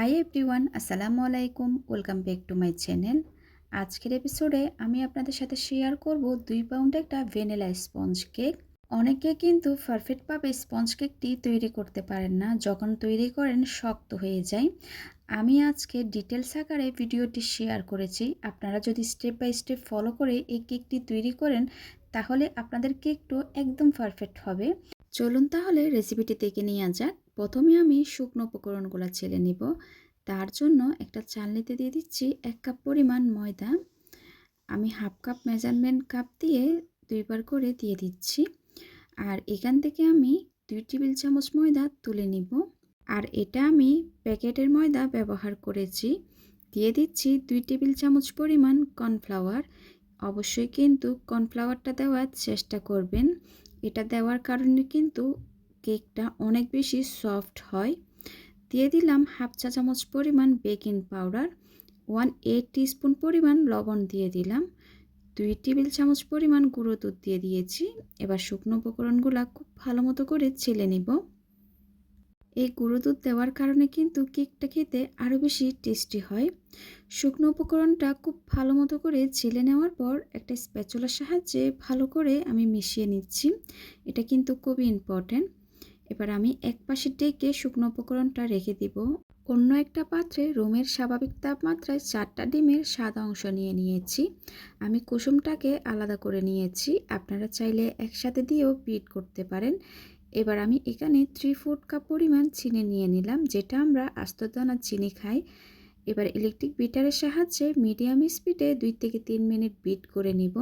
High everyone আসসালামু আলাইকুম welcome back to my channel আজকের এপিসোডে আমি আপনাদের সাথে শেয়ার করব দুই পাউন্ড একটা ভ্যানিলা স্পঞ্জ কেক অনেকে কিন্তু পারফেক্টভাবে স্পঞ্জ কেকটি তৈরি করতে পারেন না, যখন তৈরি করেন শক্ত হয়ে যায়। আমি আজকে ডিটেলস আকারে ভিডিওটি শেয়ার করেছি, আপনারা যদি স্টেপ বাই স্টেপ ফলো করে এই কেকটি তৈরি করেন, তাহলে আপনাদের কেকটা একদম পারফেক্ট হবে। চলুন তাহলে রেসিপিটি দেখে নেওয়া যাক। প্রথমে আমি শুকনো উপকরণগুলো ছেলে নিব। তার জন্য একটা চালনিতে দিয়ে দিচ্ছি এক কাপ পরিমাণ ময়দা। আমি হাফ কাপ মেজারমেন্ট কাপ দিয়ে দুইবার করে দিয়ে দিচ্ছি। আর এখান থেকে আমি দুই টেবিল চামচ ময়দা তুলে নিব। আর এটা আমি প্যাকেটের ময়দা ব্যবহার করেছি। দিয়ে দিচ্ছি দুই টেবিল চামচ পরিমাণ কর্নফ্লাওয়ার। অবশ্যই কিন্তু কর্নফ্লাওয়ারটা দেওয়ার চেষ্টা করবেন। এটা দেওয়ার কারণে কিন্তু কেকটা অনেক বেশি সফট হয়। দিয়ে দিলাম হাফ চা চামচ পরিমাণ baking powder, one eight teaspoon পরিমাণ লবণ দিয়ে দিলাম, দুই টেবিল চামচ পরিমাণ গুঁড়ো দুধ দিয়ে দিয়েছি। এবার শুকনো উপকরণগুলো খুব ভালো মতো করে ছেলে নিব। এই গুঁড়ো দুধ দেওয়ার কারণে কিন্তু কেকটা খেতে আরও বেশি টেস্টি হয়। শুকনো উপকরণটা খুব ভালো মতো করে ছেলে নেওয়ার পর একটা স্প্যাচুলার সাহায্যে ভালো করে আমি মিশিয়ে নিচ্ছি। এটা কিন্তু খুবই ইম্পর্ট্যান্ট এবার আমি এক পাশে ডেকে শুকনো উপকরণটা রেখে দিব। অন্য একটা পাত্রে রুমের স্বাভাবিক তাপমাত্রায় চারটা ডিমের সাদা অংশ নিয়ে নিয়েছি। আমি কুসুমটাকে আলাদা করে নিয়েছি। আপনারা চাইলে একসাথে দিয়েও বিট করতে পারেন। এবার আমি এখানে থ্রি ফোর্থ কাপ পরিমাণ চিনি নিয়ে নিলাম, যেটা আমরা আস্তদানা চিনি খাই। এবার ইলেকট্রিক বিটারের সাহায্যে মিডিয়াম স্পিডে দুই থেকে তিন মিনিট বিট করে নিব।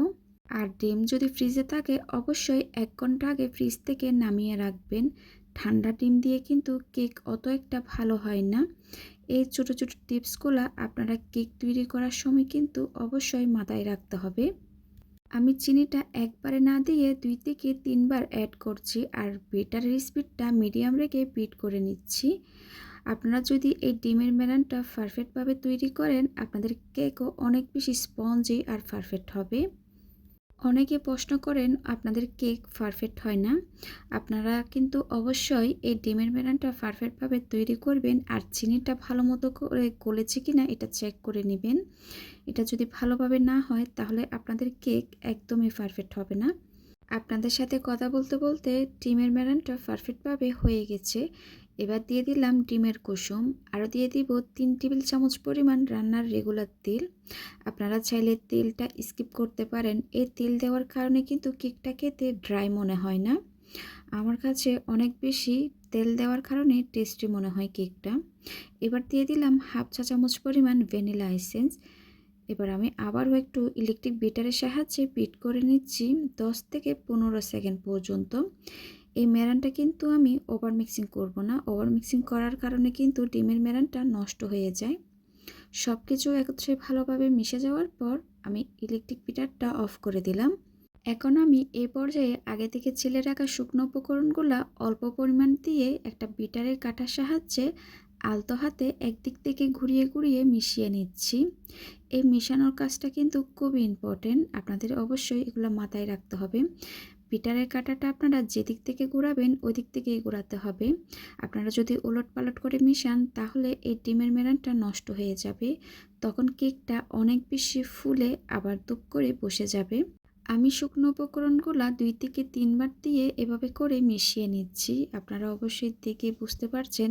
আর ডিম যদি ফ্রিজে থাকে, অবশ্যই এক ঘণ্টা আগে ফ্রিজ থেকে নামিয়ে রাখবেন। ঠান্ডা ডিম দিয়ে কিন্তু কেক অত একটা ভালো হয় না। এই ছোটো ছোটো টিপসগুলো আপনারা কেক তৈরি করার সময় কিন্তু অবশ্যই মাথায় রাখতে হবে। আমি চিনিটা একবারে না দিয়ে দুই থেকে তিনবার অ্যাড করছি আর বেটারের স্পিডটা মিডিয়াম রেখে বিট করে নিচ্ছি। আপনারা যদি এই ডিমের মেলানটা পারফেক্টভাবে তৈরি করেন, আপনাদের কেকও অনেক বেশি স্পঞ্জি আর পারফেক্ট হবে। অনেকে প্রশ্ন করেন, আপনাদের কেক পারফেক্ট হয় না? আপনারা কিন্তু অবশ্যই এই ডিমের মেলানটা পারফেক্টভাবে তৈরি করবেন আর চিনিটা ভালো মতো করে গলেছে কি না এটা চেক করে নেবেন। এটা যদি ভালোভাবে না হয়, তাহলে আপনাদের কেক একদমই পারফেক্ট হবে না। আপনাদের সাথে কথা বলতে বলতে ডিমের মেলানটা পারফেক্টভাবে হয়ে গেছে। এবার দিয়ে দিলাম ডিমের কুসুম। আরও দিয়ে দিব তিন টেবিল চামচ পরিমাণ রান্নার রেগুলার তেল। আপনারা চাইলে তেলটা স্কিপ করতে পারেন। এই তেল দেওয়ার কারণে কিন্তু কেকটা খেতে ড্রাই মনে হয় না। আমার কাছে অনেক বেশি তেল দেওয়ার কারণে টেস্টি মনে হয় কেকটা। এবার দিয়ে দিলাম হাফ চা চামচ পরিমাণ ভ্যানিলা এসেন্স এবার আমি আবারও একটু ইলেকট্রিক বিটারের সাহায্যে বিট করে নিচ্ছি দশ থেকে পনেরো সেকেন্ড পর্যন্ত। এই মেরানটা কিন্তু আমি ওভার মিক্সিং করব না। ওভার মিক্সিং করার কারণে কিন্তু ডিমের মেরানটা নষ্ট হয়ে যায়। সব কিছু একত্রে ভালোভাবে মিশে যাওয়ার পর আমি ইলেকট্রিক পিটারটা অফ করে দিলাম। এখন আমি এই পর্যায়ে আগে থেকে ছেলে রাখা শুকনো উপকরণগুলো অল্প পরিমাণ দিয়ে একটা বিটারের কাটার সাহায্যে আলতো হাতে একদিক থেকে ঘুরিয়ে ঘুরিয়ে মিশিয়ে নিচ্ছি। এই মিশানোর কাজটা কিন্তু খুবই ইম্পর্টেন্ট আপনাদের অবশ্যই এগুলো মাথায় রাখতে হবে। পিটারের কাঁটাটা আপনারা যেদিক থেকে ঘোরাবেন ওই দিক থেকেই ঘোরাতে হবে। আপনারা যদি ওলট পালট করে মিশান, তাহলে এই ডিমের মেরানটা নষ্ট হয়ে যাবে। তখন কেকটা অনেক বেশি ফুলে আবার দুপ করে বসে যাবে। আমি শুকনো উপকরণগুলো দুই থেকে তিনবার দিয়ে এভাবে করে মিশিয়ে নিচ্ছি। আপনারা অবশ্যই দেখে বুঝতে পারছেন,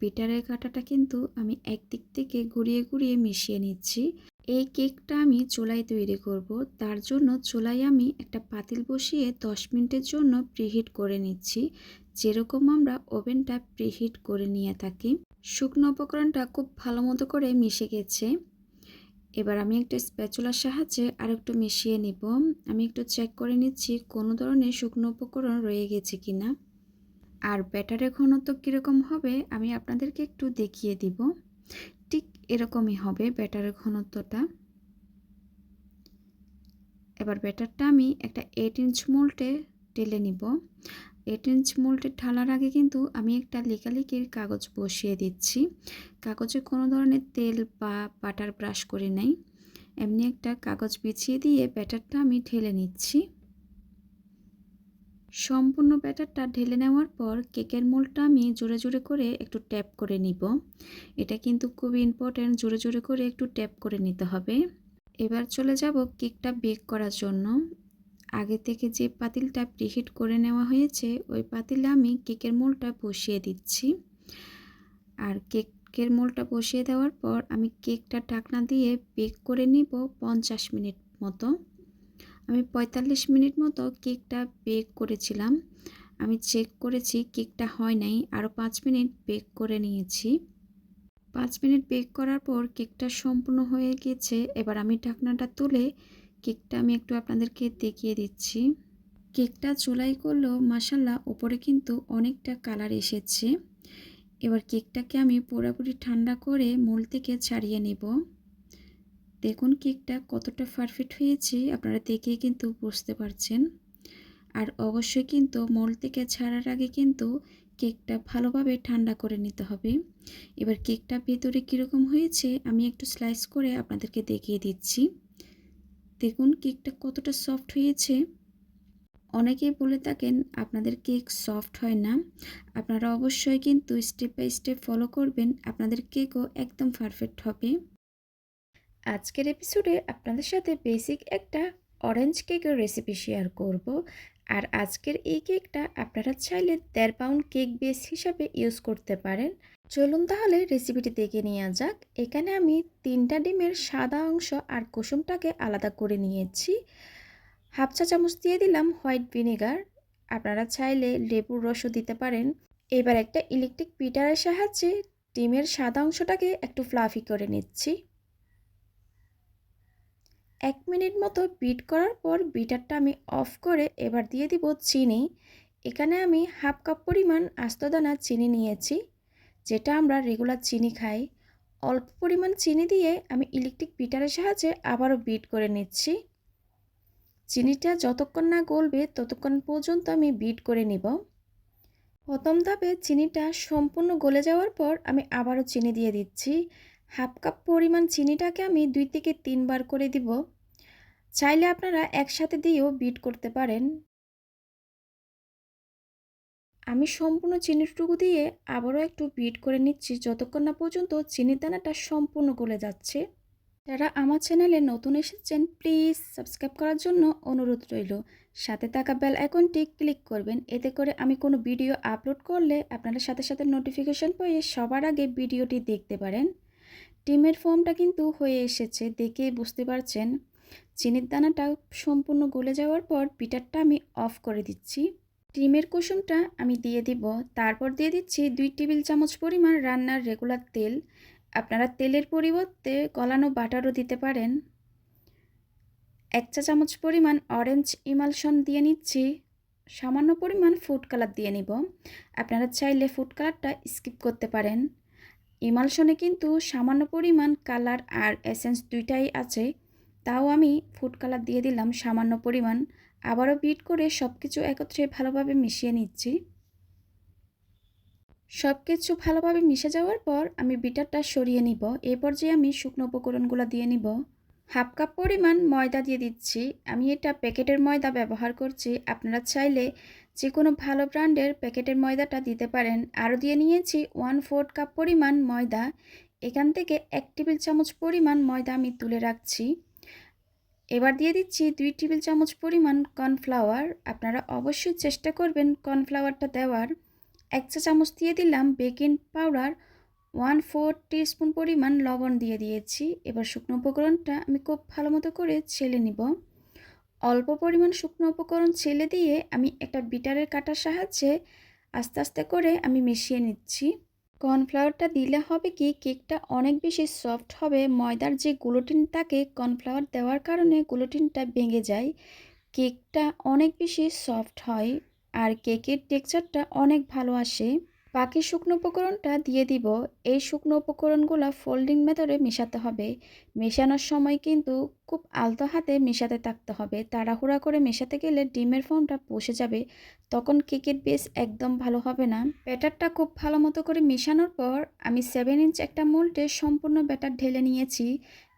পিটারের কাঁটাটা কিন্তু আমি একদিক থেকে ঘুরিয়ে ঘুরিয়ে মিশিয়ে নিচ্ছি। এই কেকটা আমি চুলায় তৈরি করব। তার জন্য চুলায় আমি একটা পাতিল বসিয়ে 10 মিনিটের জন্য প্রিহিট করে নিচ্ছি। যেরকম আমরা ওভেনটা প্রিহিট করে নিয়ে থাকি। শুকনো উপকরণটা খুব ভালো মতো করে মিশে গেছে। এবার আমি একটা স্প্যাচুলার সাহায্যে আরেকটু মিশিয়ে নিব। আমি একটু চেক করে নিচ্ছি কোনো ধরনের শুকনো উপকরণ রয়ে গেছে কিনা। আর ব্যাটারের ঘনত্ব কীরকম হবে আমি আপনাদেরকে একটু দেখিয়ে দিব। এরকমই হবে ব্যাটারের ঘনত্বটা। এবার ব্যাটারটা আমি একটা এইট ইঞ্চ মোল্টে টেলে নিব। এইট ইঞ্চ মোল্টে ঢালার আগে কিন্তু আমি একটা লেকালিকির কাগজ বসিয়ে দিচ্ছি। কাগজে কোনো ধরনের তেল বা বাটার ব্রাশ করে নেই। এমনি একটা কাগজ বিছিয়ে দিয়ে ব্যাটারটা আমি ঢেলে নিচ্ছি। সম্পূর্ণ ব্যাটারটা ঢেলে নেওয়ার পর কেকের মোলটা আমি জোরে জোরে করে একটু ট্যাপ করে নিব। এটা কিন্তু খুব ইম্পর্ট্যান্ট জোরে জোরে করে একটু ট্যাপ করে নিতে হবে। এবার চলে যাব কেকটা বেক করার জন্য। আগে থেকে যে পাতিলটা প্রিহিট করে নেওয়া হয়েছে, ওই পাতিলে আমি কেকের মোলটা বসিয়ে দিচ্ছি। আর কেকের মোলটা বসিয়ে দেওয়ার পর আমি কেকটা ঢাকনা দিয়ে বেক করে নিব পঞ্চাশ মিনিট মতো। আমি পঁয়তাল্লিশ মিনিট মতো কেকটা বেক করেছিলাম। আমি চেক করেছি কেকটা হয় নাই আরও পাঁচ মিনিট বেক করে নিয়েছি। পাঁচ মিনিট বেক করার পর কেকটা সম্পূর্ণ হয়ে গেছে, এবার আমি ঢাকনাটা তুলে কেকটা আমি একটু আপনাদেরকে দেখিয়ে দিচ্ছি। কেকটা চুলাই করলেও মাসাল্লাহ ওপরে কিন্তু অনেকটা কালার এসেছে। এবার কেকটাকে আমি পুরোপুরি ঠান্ডা করে মোল থেকে ছাড়িয়ে নেব। দেখুন কেকটা কতটা পারফেক্ট হয়েছে, আপনারা দেখেই কিন্তু বুঝতে পারছেন। আর অবশ্যই কিন্তু মোল থেকে ছাড়ার আগে কিন্তু কেকটা ভালোভাবে ঠান্ডা করে নিতে হবে। এবার কেকটা ভেতরে কীরকম হয়েছে, আমি একটু স্লাইস করে আপনাদেরকে দেখিয়ে দিচ্ছি। দেখুন কেকটা কতটা সফট হয়েছে। অনেকেই বলে থাকেন, আপনাদের কেক সফট হয় না। আপনারা অবশ্যই কিন্তু স্টেপ বাই স্টেপ ফলো করবেন, আপনাদের কেকও একদম পারফেক্ট হবে। আজকের এপিসোডে আপনাদের সাথে বেসিক একটা অরেঞ্জ কেকের রেসিপি শেয়ার করব। আর আজকের এই কেকটা আপনারা চাইলে দেড় পাউন্ড কেক বেস হিসাবে ইউজ করতে পারেন। চলুন তাহলে রেসিপিটি দেখে নেওয়া যাক। এখানে আমি তিনটা ডিমের সাদা অংশ আর কুসুমটাকে আলাদা করে নিয়েছি। হাফ চা চামচ দিয়ে দিলাম হোয়াইট ভিনেগার। আপনারা চাইলে লেবুর রসও দিতে পারেন। এবার একটা ইলেকট্রিক পিটারের সাহায্যে ডিমের সাদা অংশটাকে একটু ফ্লাফি করে নিচ্ছি। এক মিনিট মতো বিট করার পর বিটারটা আমি অফ করে এবার দিয়ে দিব চিনি। এখানে আমি হাফ কাপ পরিমাণ আস্তদানা চিনি নিয়েছি, যেটা আমরা রেগুলার চিনি খাই। অল্প পরিমাণ চিনি দিয়ে আমি ইলেকট্রিক বিটারের সাহায্যে আবারও বিট করে নিচ্ছি। চিনিটা যতক্ষণ না গলবে ততক্ষণ পর্যন্ত আমি বিট করে নিব। প্রথম ধাপে চিনিটা সম্পূর্ণ গলে যাওয়ার পর আমি আবারও চিনি দিয়ে দিচ্ছি। হাফ কাপ পরিমাণ চিনিটাকে আমি দুই থেকে তিনবার করে দিব। চাইলে আপনারা একসাথে দিয়েও বিট করতে পারেন। আমি সম্পূর্ণ চিনিটুকু দিয়ে আবারও একটু বিট করে নিচ্ছি। যতক্ষণ না পর্যন্ত চিনির দানাটা সম্পূর্ণ গলে যাচ্ছে। যারা আমার চ্যানেলে নতুন এসেছেন, প্লিজ সাবস্ক্রাইব করার জন্য অনুরোধ রইল। সাথে থাকা বেল আইকনটি ক্লিক করবেন। এতে করে আমি কোনো ভিডিও আপলোড করলে আপনারা সাথে সাথে নোটিফিকেশন পেয়ে সবার আগে ভিডিওটি দেখতে পারেন। ডিমের ফর্মটা কিন্তু হয়ে এসেছে, দেখেই বুঝতে পারছেন। চিনির দানাটা সম্পূর্ণ গলে যাওয়ার পর পিটারটা আমি অফ করে দিচ্ছি। ডিমের কুসুমটা আমি দিয়ে দিব। তারপর দিয়ে দিচ্ছি দুই টেবিল চামচ পরিমাণ রান্নার রেগুলার তেল। আপনারা তেলের পরিবর্তে গলানো বাটারও দিতে পারেন। এক চা চামচ পরিমাণ অরেঞ্জ ইমালশন দিয়ে নিচ্ছি। সামান্য পরিমাণ ফুড কালার দিয়ে নিব। আপনারা চাইলে ফুড কালারটা স্কিপ করতে পারেন। ইমালশনে কিন্তু সামান্য পরিমাণ কালার আর এসেন্স দুইটাই আছে, তাও আমি ফুড কালার দিয়ে দিলাম সামান্য পরিমাণ। আবারও বিট করে সব কিছু একত্রে ভালোভাবে মিশিয়ে নিচ্ছি। সব কিছু ভালোভাবে মিশে যাওয়ার পর আমি বিটারটা সরিয়ে নিব। এরপর যে আমি শুকনো উপকরণগুলো দিয়ে নিব। হাফ কাপ পরিমাণ ময়দা দিয়ে দিচ্ছি। আমি এটা প্যাকেটের ময়দা ব্যবহার করছি। আপনারা চাইলে যে কোনো ভালো ব্র্যান্ডের প্যাকেটের ময়দাটা দিতে পারেন। আরও দিয়ে নিয়েছি ওয়ান ফোর্থ কাপ পরিমাণ ময়দা। এখান থেকে এক টেবিল চামচ পরিমাণ ময়দা আমি তুলে রাখছি। এবার দিয়ে দিচ্ছি দুই টেবিল চামচ পরিমাণ কর্নফ্লাওয়ার। আপনারা অবশ্যই চেষ্টা করবেন কর্নফ্লাওয়ারটা দেওয়ার। এক চা চামচ দিয়ে দিলাম baking powder one four spoon পরিমাণ লবণ দিয়ে দিয়েছি। এবার শুকনো উপকরণটা আমি খুব ভালো মতো করে ছেলে নিব। অল্প পরিমাণ শুকনো উপকরণ ছেলে দিয়ে আমি একটা বিটারের কাটার সাহায্যে আস্তে আস্তে করে আমি মিশিয়ে নিচ্ছি। কর্নফ্লাওয়ারটা দিলে হবে কি, কেকটা অনেক বেশি সফট হবে। ময়দার যে গ্লুটিন থাকে কর্নফ্লাওয়ার দেওয়ার কারণে গ্লুটিনটা ভেঙে যায়। কেকটা অনেক বেশি সফট হয় আর কেকের টেক্সচারটা অনেক ভালো আসে। বাকি শুকনো উপকরণটা দিয়ে দিব। এই শুকনো উপকরণগুলো ফোল্ডিং মেথডে মেশাতে হবে। মেশানোর সময় কিন্তু খুব আলতো হাতে মেশাতে থাকতে হবে। তাড়াহুড়া করে মেশাতে গেলে ডিমের ফর্মটা বসে যাবে। তখন কেকের বেস একদম ভালো হবে না। ব্যাটারটা খুব ভালো মতো করে মেশানোর পর আমি সেভেন ইঞ্চ একটা মোল্টে সম্পূর্ণ ব্যাটার ঢেলে নিয়েছি।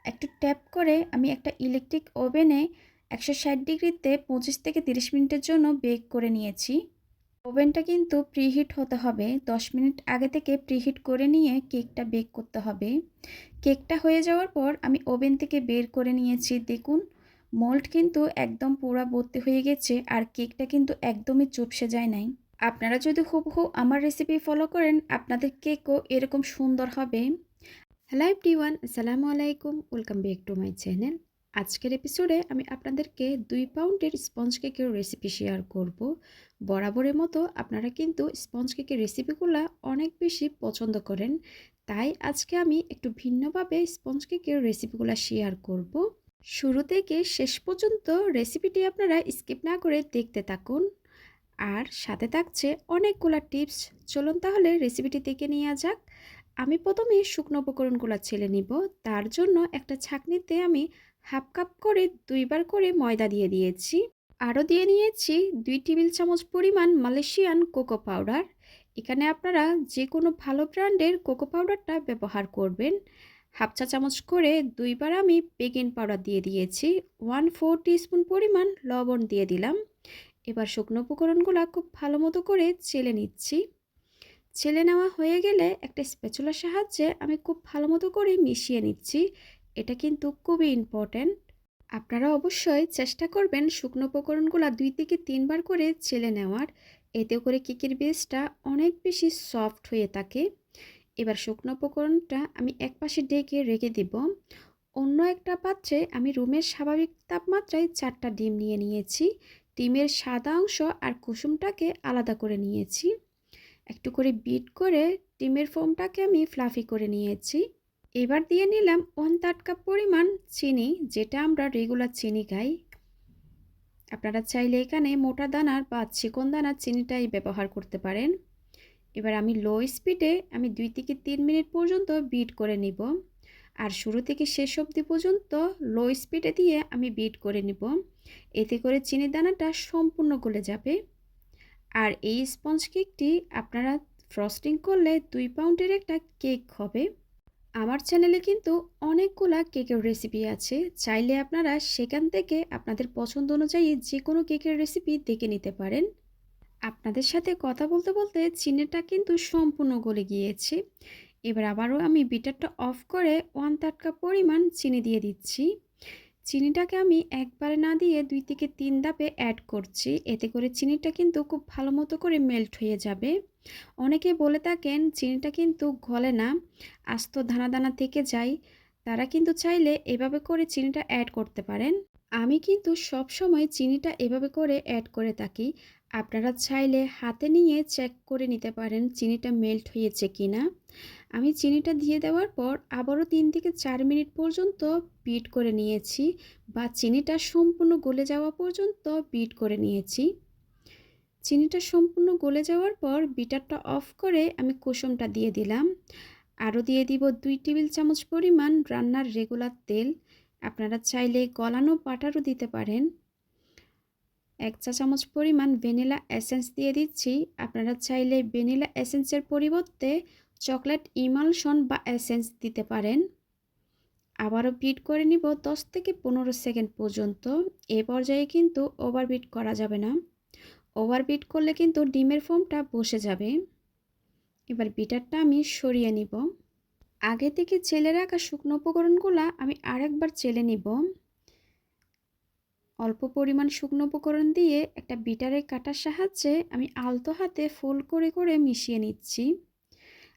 একটু ট্যাপ করে আমি একটা ইলেকট্রিক ওভেনে একশো ষাট ডিগ্রিতে পঁচিশ থেকে তিরিশ মিনিটের জন্য বেক করে নিয়েছি। ওভেনটা কিন্তু প্রিহিট হতে হবে। দশ মিনিট আগে থেকে প্রিহিট করে নিয়ে কেকটা বেক করতে হবে। কেকটা হয়ে যাওয়ার পর আমি ওভেন থেকে বের করে নিয়েছি। দেখুন, মোল্ড কিন্তু একদম পুরা ভর্তি হয়ে গেছে আর কেকটা কিন্তু একদমই চুপসে যায় নাই। আপনারা যদি হুবহু আমার রেসিপি ফলো করেন, আপনাদের কেকও এরকম সুন্দর হবে। হ্যালো এভরিওয়ান আসসালামু আলাইকুম। Welcome back to my channel আজকের এপিসোডে আমি আপনাদেরকে দুই পাউন্ডের স্পঞ্জ কেকের রেসিপি শেয়ার করব। বরাবরের মতো আপনারা কিন্তু স্পঞ্জ কেকের রেসিপিগুলো অনেক বেশি পছন্দ করেন। তাই আজকে আমি একটু ভিন্নভাবে স্পঞ্জ কেকের রেসিপিগুলো শেয়ার করব। শুরু থেকে শেষ পর্যন্ত রেসিপিটি আপনারা স্কিপ না করে দেখতে থাকুন। আর সাথে থাকছে অনেকগুলো টিপস চলুন তাহলে রেসিপিটি দেখে নেওয়া যাক। আমি প্রথমে শুকনো উপকরণগুলো ছেলে নিব। তার জন্য একটা ছাকনিতে আমি হাফ কাপ করে দুইবার করে ময়দা দিয়ে দিয়েছি। আরও দিয়ে নিয়েছি দুই টেবিল চামচ পরিমাণ মালয়েশিয়ান কোকো পাউডার। এখানে আপনারা যে কোনো ভালো ব্র্যান্ডের কোকো পাউডারটা ব্যবহার করবেন। হাফ চা চামচ করে দুইবার আমি বেকিং পাউডার দিয়ে দিয়েছি। ওয়ান ফোর টিস্পুন পরিমাণ লবণ দিয়ে দিলাম। এবার শুকনো উপকরণগুলো খুব ভালো মতো করে চেলে নিচ্ছি। ছেলে নেওয়া হয়ে গেলে একটা স্প্যাচুলার সাহায্যে আমি খুব ভালো মতো করে মিশিয়ে নিচ্ছি। এটা কিন্তু খুবই ইম্পর্ট্যান্ট আপনারা অবশ্যই চেষ্টা করবেন শুকনো উপকরণগুলো দুই থেকে তিনবার করে ছেলে নেওয়ার। এতে করে কেকের বেসটা অনেক বেশি সফট হয়ে থাকে। এবার শুকনো উপকরণটা আমি এক পাশে ডেকে রেখে দিব। অন্য একটা পাত্রে আমি রুমের স্বাভাবিক তাপমাত্রায় চারটা ডিম নিয়ে নিয়েছি। ডিমের সাদা অংশ আর কুসুমটাকে আলাদা করে নিয়েছি। একটু করে বিট করে ডিমের ফোমটাকে আমি ফ্লাফি করে নিয়েছি। এবার দিয়ে নিলাম ওয়ান থার্ড কাপ পরিমাণ চিনি, যেটা আমরা রেগুলার চিনি খাই। আপনারা চাইলে এখানে মোটা দানার বা চিকন দানার চিনিটাই ব্যবহার করতে পারেন। এবার আমি লো স্পিডে আমি দুই থেকে তিন মিনিট পর্যন্ত বিট করে নিব। আর শুরু থেকে শেষ অবধি পর্যন্ত লো স্পিডে দিয়ে আমি বিট করে নিব। এতে করে চিনি দানাটা সম্পূর্ণ গলে যাবে। আর এই স্পঞ্জ কেকটি আপনারা ফ্রস্টিং করলে দুই পাউন্ডের একটা কেক হবে। আমার চ্যানেলে কিন্তু অনেকগুলা কেকের রেসিপি আছে। চাইলে আপনারা সেখান থেকে আপনাদের পছন্দ অনুযায়ী যে কোনো কেকের রেসিপি দেখে নিতে পারেন। আপনাদের সাথে কথা বলতে বলতে চিনিটা কিন্তু সম্পূর্ণ গলে গিয়েছে। এবার আবারও আমি বিটারটা অফ করে ওয়ান থার্ড কাপ পরিমাণ চিনি দিয়ে দিচ্ছি। চিনিটাকে আমি একবারে না দিয়ে দুই থেকে তিন ধাপে অ্যাড করছি। এতে করে চিনিটা কিন্তু খুব ভালো মতো করে মেল্ট হয়ে যাবে। অনেকে বলে থাকেন, চিনিটা কিন্তু গলে না, আস্ত দানা দানা থেকে যায়। তারা কিন্তু চাইলে এভাবে করে চিনিটা অ্যাড করতে পারেন। আমি কিন্তু সব সময় চিনিটা এভাবে করে অ্যাড করে থাকি। আপনারা চাইলে হাতে নিয়ে চেক করে নিতে পারেন চিনিটা মেল্ট হয়েছে কি না আমি চিনিটা দিয়ে দেওয়ার পর আবারও তিন থেকে চার মিনিট পর্যন্ত বিট করে নিয়েছি বা চিনিটা সম্পূর্ণ গলে যাওয়া পর্যন্ত বিট করে নিয়েছি। চিনিটা সম্পূর্ণ গলে যাওয়ার পর বিটারটা অফ করে আমি কুসুমটা দিয়ে দিলাম। আরও দিয়ে দিব দুই টেবিল চামচ পরিমাণ রান্নার রেগুলার তেল। আপনারা চাইলে গলানো বাটারও দিতে পারেন। এক চা চামচ পরিমাণ ভ্যানিলা এসেন্স দিয়ে দিচ্ছি। আপনারা চাইলে ভ্যানিলা এসেন্সের পরিবর্তে চকলেট, ইমালশন বা এসেন্স দিতে পারেন। আবারও বিট করে নিব দশ থেকে পনেরো সেকেন্ড পর্যন্ত। এ পর্যায়ে কিন্তু ওভারবিট করা যাবে না। ওভারবিট করলে কিন্তু ডিমের ফোমটা বসে যাবে। এবার বিটারটা আমি সরিয়ে নিব। আগে থেকে চেলে রাখা শুকনো উপকরণগুলো আমি আরেকবার চেলে নিব। অল্প পরিমাণ শুকনো উপকরণ দিয়ে একটা বিটারে কাটার সাহায্যে আমি আলতো হাতে ফোল্ড করে করে মিশিয়ে নিচ্ছি।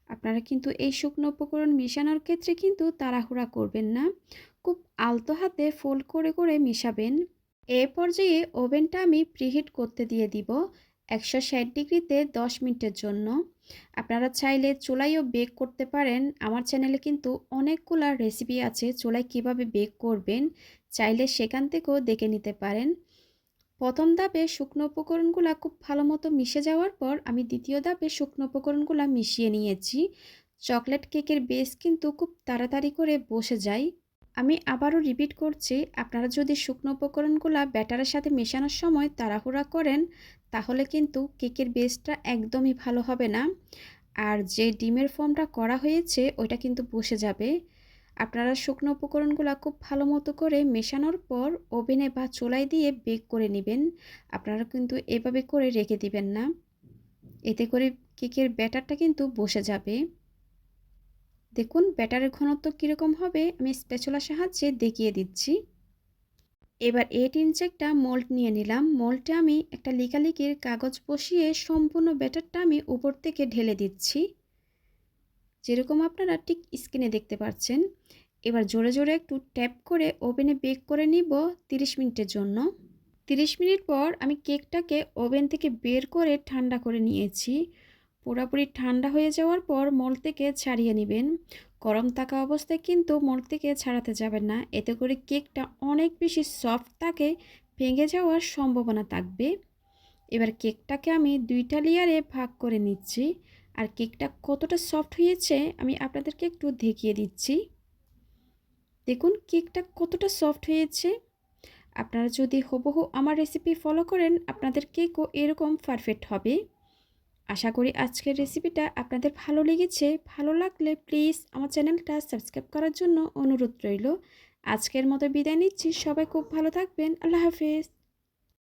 আপনারা কিন্তু এই শুকনো উপকরণ মিশানোর ক্ষেত্রে কিন্তু তাড়াহুড়া করবেন না। খুব আলতো হাতে ফোল্ড করে করে মিশাবেন। এ পর্যায়ে ওভেনটা আমি প্রিহিট করতে দিয়ে দিব একশো ষাট ডিগ্রিতে দশ মিনিটের জন্য। আপনারা চাইলে চুলাইও বেক করতে পারেন। আমার চ্যানেলে কিন্তু অনেকগুলো রেসিপি আছে চুলাই কীভাবে বেক করবেন, চাইলে সেখান থেকেও দেখে নিতে পারেন। প্রথম ধাপে শুকনো উপকরণগুলো খুব ভালো মতো মিশে যাওয়ার পর আমি দ্বিতীয় ধাপে শুকনো উপকরণগুলো মিশিয়ে নিয়েছি। চকলেট কেকের বেস কিন্তু খুব তাড়াতাড়ি করে বসে যায়। আমি আবারও রিপিট করছি, আপনারা যদি শুকনো উপকরণগুলো ব্যাটারের সাথে মেশানোর সময় তাড়াহুড়া করেন, তাহলে কিন্তু কেকের বেসটা একদমই ভালো হবে না। আর যে ডিমের ফর্মটা করা হয়েছে, ওইটা কিন্তু বসে যাবে। আপনারা শুকনো উপকরণগুলো খুব ভালো মতো করে মেশানোর পর ওভেনে বা চুলায় দিয়ে বেক করে নেবেন। আপনারা কিন্তু এভাবে করে রেখে দিবেন না। এতে করে কেকের ব্যাটারটা কিন্তু বসে যাবে। দেখুন, ব্যাটারের ঘনত্ব কীরকম হবে আমি স্পেচুলার সাহায্যে দেখিয়ে দিচ্ছি। এবার এইট ইঞ্চ একটা মোল্ড নিয়ে নিলাম। মোল্ডে আমি একটা লিকালিকির কাগজ বসিয়ে সম্পূর্ণ ব্যাটারটা আমি উপর থেকে ঢেলে দিচ্ছি। যেরকম আপনারা ঠিক স্ক্রিনে দেখতে পাচ্ছেন। এবার জোরে জোরে একটু ট্যাপ করে ওভেনে বেক করে নিব 30 মিনিটের জন্য। 30 মিনিট পর আমি কেকটাকে ওভেন থেকে বের করে ঠান্ডা করে নিয়েছি। পুরোপুরি ঠান্ডা হয়ে যাওয়ার পর মল থেকে ছাড়িয়ে নেবেন। গরম থাকা অবস্থায় কিন্তু মল থেকে ছাড়াতে যাবেন না। এতে করে কেকটা অনেক বেশি সফট থাকে, ভেঙে যাওয়ার সম্ভাবনা থাকবে। এবার কেকটাকে আমি দুইটা লেয়ারে ভাগ করে নিচ্ছি। আর কেকটা কতটা সফট হয়েছে আমি আপনাদেরকে একটু দেখিয়ে দিচ্ছি। দেখুন, কেকটা কতটা সফট হয়েছে। আপনারা যদি হুবহু আমার রেসিপি ফলো করেন, আপনাদের কেকও এরকম পারফেক্ট হবে। আশা করি আজকের রেসিপিটা আপনাদের ভালো লেগেছে। ভালো লাগলে প্লিজ আমার চ্যানেলটা সাবস্ক্রাইব করার জন্য অনুরোধ রইল। আজকের মতো বিদায় নিচ্ছি। সবাই খুব ভালো থাকবেন। আল্লাহ হাফেজ।